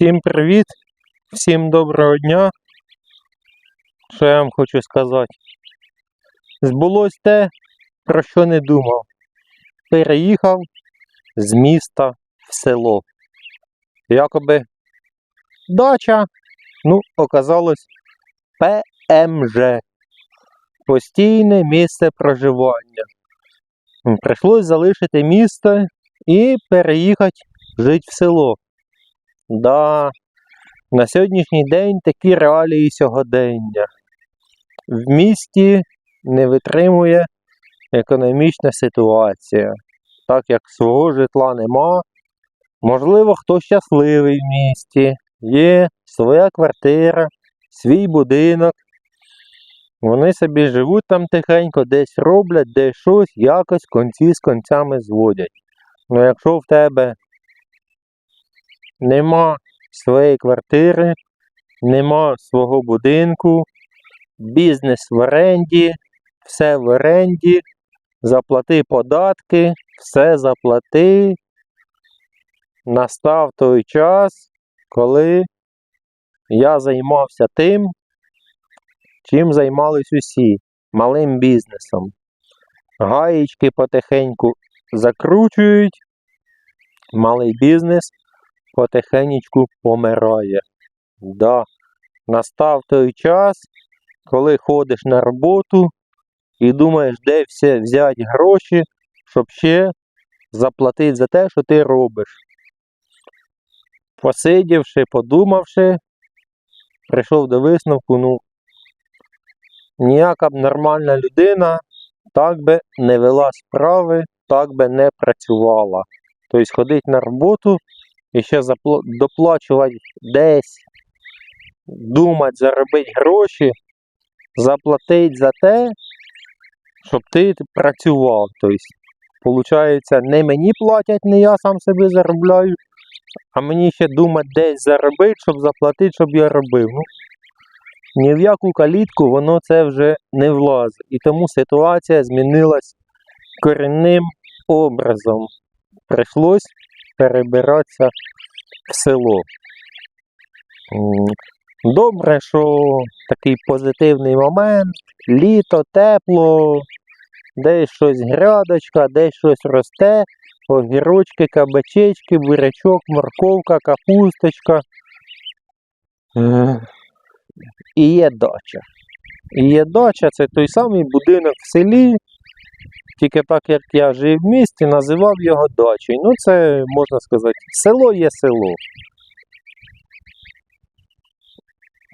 Всім привіт, всім доброго дня. Що я вам хочу сказати? Збулось те, про що не думав. Переїхав з міста в село. Якоби дача, ну, оказалось ПМЖ. Постійне місце проживання. Прийшлось залишити місто і переїхати жити в село. Да, на сьогоднішній день такі реалії сьогодення. В місті не витримує економічна ситуація. Так як свого житла нема, можливо, хто щасливий в місті, є своя квартира, свій будинок. Вони собі живуть там тихенько, десь роблять, десь щось, якось конці з концями зводять. Ну якщо в тебе нема своєї квартири, нема свого будинку, бізнес в оренді, все в оренді, заплати податки, все заплати. Настав той час, коли я займався тим, чим займались усі малим бізнесом. Гаєчки потихеньку закручують, малий бізнес потихенечку помирає. Да. Настав той час, коли ходиш на роботу і думаєш, де все взяти гроші, щоб ще заплатити за те, що ти робиш. Посидівши, подумавши, прийшов до висновку, ну, ніяка б нормальна людина так би не вела справи, так би не працювала. Тобто ходить на роботу і ще доплачувати десь, думати, заробити гроші, заплатити за те, щоб ти працював. Тобто, виходить, не мені платять, не я сам собі заробляю, а мені ще думати десь заробити, щоб заплатити, щоб я робив. Ну, ні в яку калітку воно це вже не влазить. І тому ситуація змінилась корінним образом. Прийшлось перебиратися в село. Добре, що такий позитивний момент, літо, тепло, десь щось грядочка, десь щось росте, огірочки, кабачечки, бурячок, морковка, капусточка. Е, І є дача. І є дача, це той самий будинок в селі, тільки так як я жив в місті, називав його дачею. Ну, це можна сказати, село є село.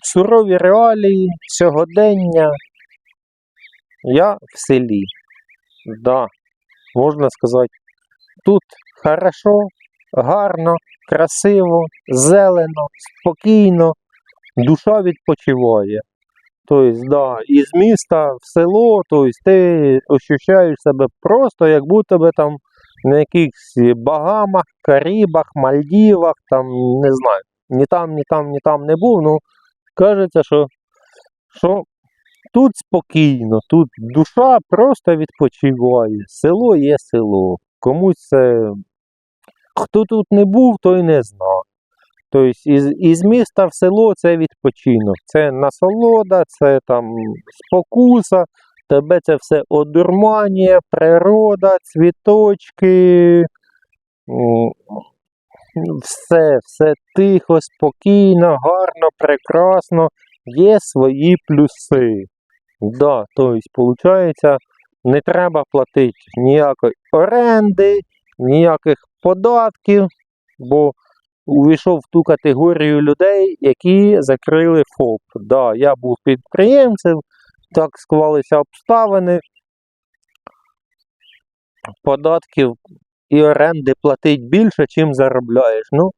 Сурові реалії, сьогодення. Я в селі. Да, можна сказати, тут хорошо, гарно, красиво, зелено, спокійно, душа відпочиває. Тобто, да, із міста в село, тобто ти ощущаєш себе просто, як будто би там на якихось Багамах, Карибах, Мальдівах, там, не знаю, ні там, ні там, ні там не був. Ну, кажеться, що, що тут спокійно, тут душа просто відпочиває. Село є село. Комусь це. Хто тут не був, той не знав. Тобто із, із міста в село це відпочинок, це насолода, це там спокуса, тебе це все одурманює, природа, цвіточки, все, все тихо, спокійно, гарно, прекрасно, є свої плюси. Да, тобто, виходить, не треба платити ніякої оренди, ніяких податків, бо увійшов в ту категорію людей, які закрили ФОП. Да, я був підприємцем, так склалися обставини. Податків і оренди платить більше, чим заробляєш. Ну,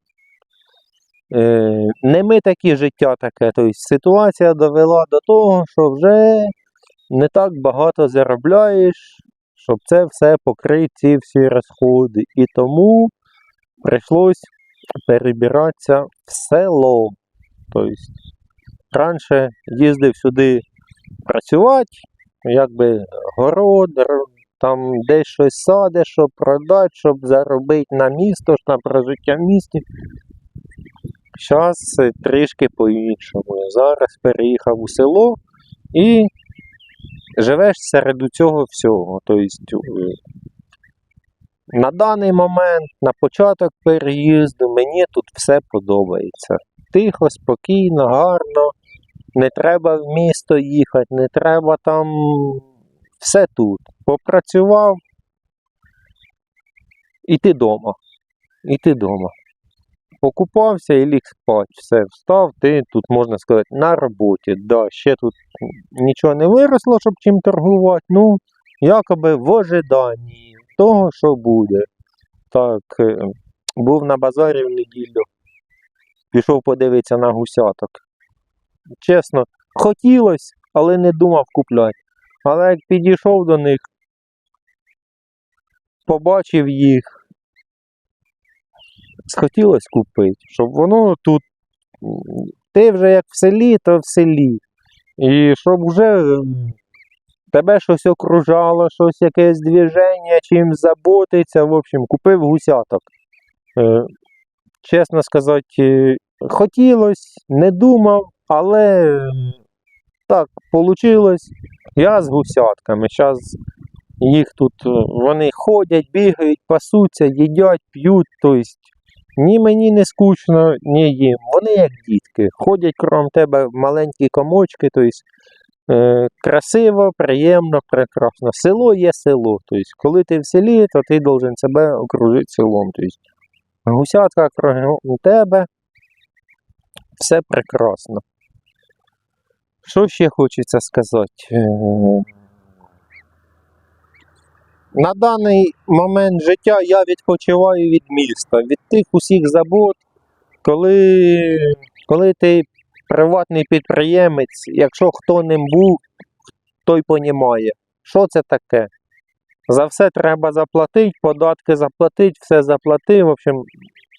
е, не ми такі життя таке. Тобто ситуація довела до того, що вже не так багато заробляєш, щоб це все покрити, ці всі розходи. І тому прийшлось перебиратися в село. Тобто, раніше їздив сюди працювати, якби город, там десь щось садиш, щоб продати, щоб заробити на місто, на прожиття в місті. Зараз трішки по-іншому. Зараз переїхав у село і живеш серед цього всього. Тобто, е, на даний момент, на початок переїзду, мені тут все подобається. Тихо, спокійно, гарно. Не треба в місто їхати, не треба там. Все тут. Попрацював. І ти дома. І ти дома. Покупався і ліг спати. Все, встав, ти тут, можна сказати, на роботі. Да, ще тут нічого не виросло, щоб чим торгувати. Ну, якоби в ожиданні того, що буде. Так, е, був на базарі в неділю, пішов подивитися на гусяток. Чесно, хотілося, але не думав купляти. Але як підійшов до них, побачив їх, схотілось купити, щоб воно тут. Ти вже як в селі, то в селі. І щоб вже тебе щось окружало, щось якесь движення, чим заботиться. В общем, купив гусяток. Е, чесно сказати, хотілось, не думав, але так вийшло. Я з гусятками. Зараз їх тут е, вони ходять, бігають, пасуться, їдять, п'ють. Тобто ні мені не скучно, ні їм. Вони як дітки. Ходять крім тебе в маленькі комочки. Тобто, красиво, приємно, прекрасно. Село є село. Тобто, коли ти в селі, то ти должен себе окружити селом. Тобто, гусятка кругом тебе. Все прекрасно. Що ще хочеться сказати? Е, На даний момент життя я відпочиваю від міста, від тих усіх забот, коли, коли ти приватний підприємець, якщо хто ним був, той понімає, що це таке. За все треба заплатити, податки заплатити, все заплати. В общем,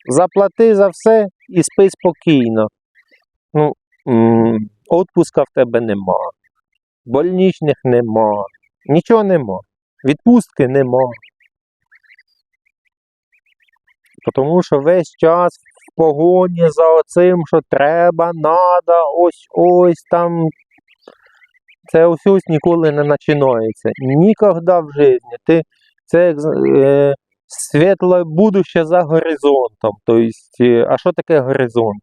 заплати за все і спи спокійно. Ну, Отпуска в тебе нема, больничних нема, нічого нема, відпустки нема. Тому що весь час погоні за оцим, що треба, надо, ось ось там. Це ось ніколи не починається. Ніколи в житті. Ти, це е, світле будуще за горизонтом. Тобто, е, а що таке горизонт?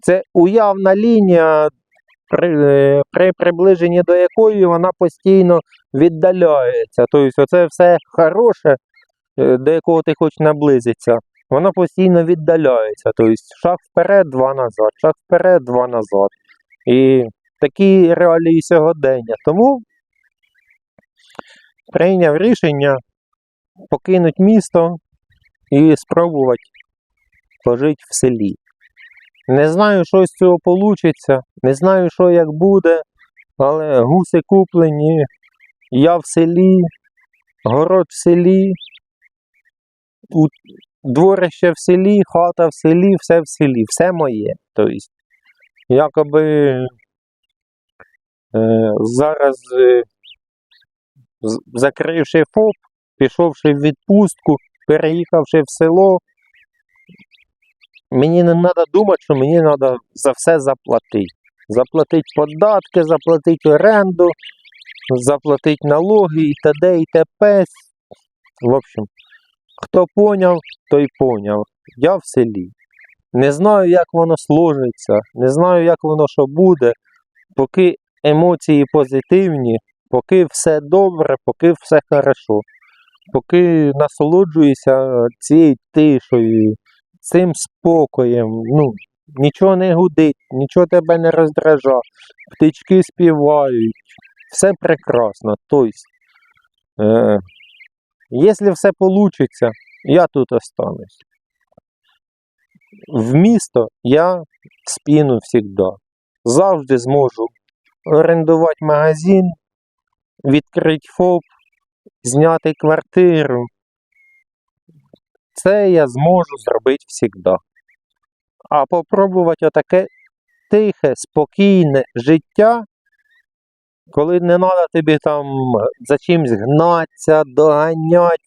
Це уявна лінія, при, е, при приближенні до якої вона постійно віддаляється. Тобто, оце все хороше, е, до якого ти хочеш наблизитися, воно постійно віддаляється. Тобто, шаг вперед, два назад, шаг вперед, два назад. І такі реалії сьогодення. Тому прийняв рішення покинути місто і спробувати пожити в селі. Не знаю, що з цього вийде, не знаю, що як буде, але гуси куплені, я в селі, город в селі, дворище в селі, хата в селі, все в селі, все моє. Тобто, якоби е, зараз, е, закривши ФОП, пішовши в відпустку, переїхавши в село, мені не треба думати, що мені треба за все заплатити. Заплатити податки, заплатити оренду, заплатити налоги і т.д. і т.п. В общем, хто поняв, той поняв. Я в селі. Не знаю, як воно сложиться, не знаю, як воно що буде. Поки емоції позитивні, поки все добре, поки все хорошо, поки насолоджуюся цією тишою, цим спокоєм. Ну, нічого не гудить, нічого тебе не роздражає, птички співають, все прекрасно. Тобто, е, якщо все вийде, я тут останусь. В місто я спіну завжди. Завжди зможу орендувати магазин, відкрити ФОП, зняти квартиру. Це я зможу зробити завжди. А попробувати отаке тихе, спокійне життя, коли не треба тобі там за чимсь гнатися, доганяти,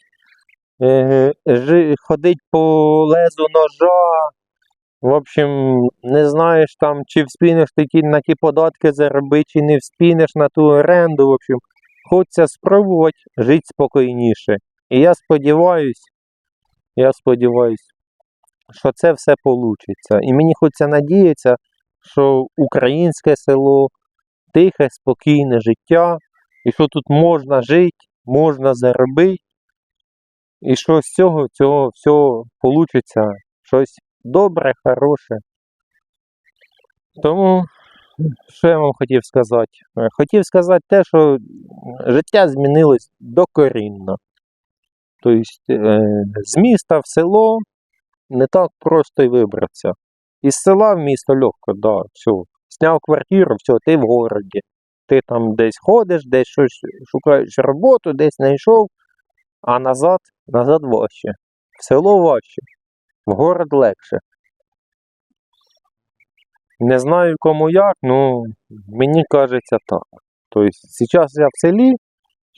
е, ходити по лезу ножа, В общем, не знаєш там, чи вспінеш ти на ті податки заробити, чи не вспінеш на ту оренду. В общем, хочеться спробувати жити спокійніше. І я сподіваюсь, я сподіваюсь, що це все вийде. І мені хочеться надіятися, що українське село, тихе, спокійне життя, і що тут можна жити, можна заробити, і що з цього, цього всього вийде щось добре, хороше. Тому, що я вам хотів сказати? Е, Хотів сказати те, що життя змінилось докорінно. Тобто е, з міста в село не так просто й вибратися. Із села в місто легко, да, все. Сняв квартиру, все, ти в городі. Ти там десь ходиш, десь щось шукаєш роботу, десь знайшов, а назад, назад важче. В село важче, в город легше. Не знаю кому як, ну мені кажеться так. Тобто, зараз я в селі,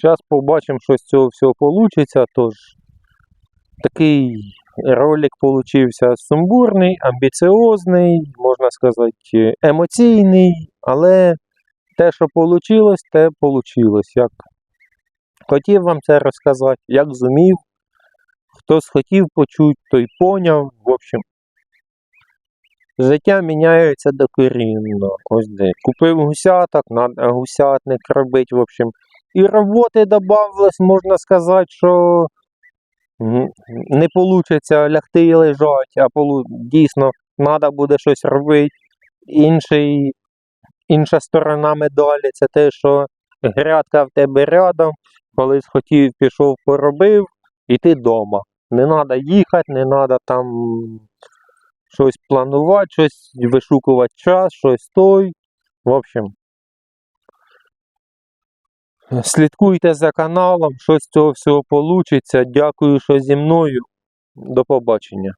зараз побачимо, що з цього всього вийде. Тож такий ролик получився сумбурний, амбіціозний, можна сказати, емоційний, але те, що вийшло, те вийшло. Як хотів вам це розказати, як зумів. Хто схотів почути, той поняв. В общем, життя міняється докорінно. Ось де. Купив гусяток, гусятник робити. В общем, і роботи додавалось, можна сказати, що не вийде лягти і лежати, а дійсно треба буде щось робити. Інший, інша сторона медалі це те, що грядка в тебе рядом, коли схотів, пішов, поробив, і ти вдома. Не треба їхати, не треба там щось планувати, щось вишукувати час, щось той. В общем, слідкуйте за каналом, що з цього всього вийде. Дякую, що зі мною. До побачення.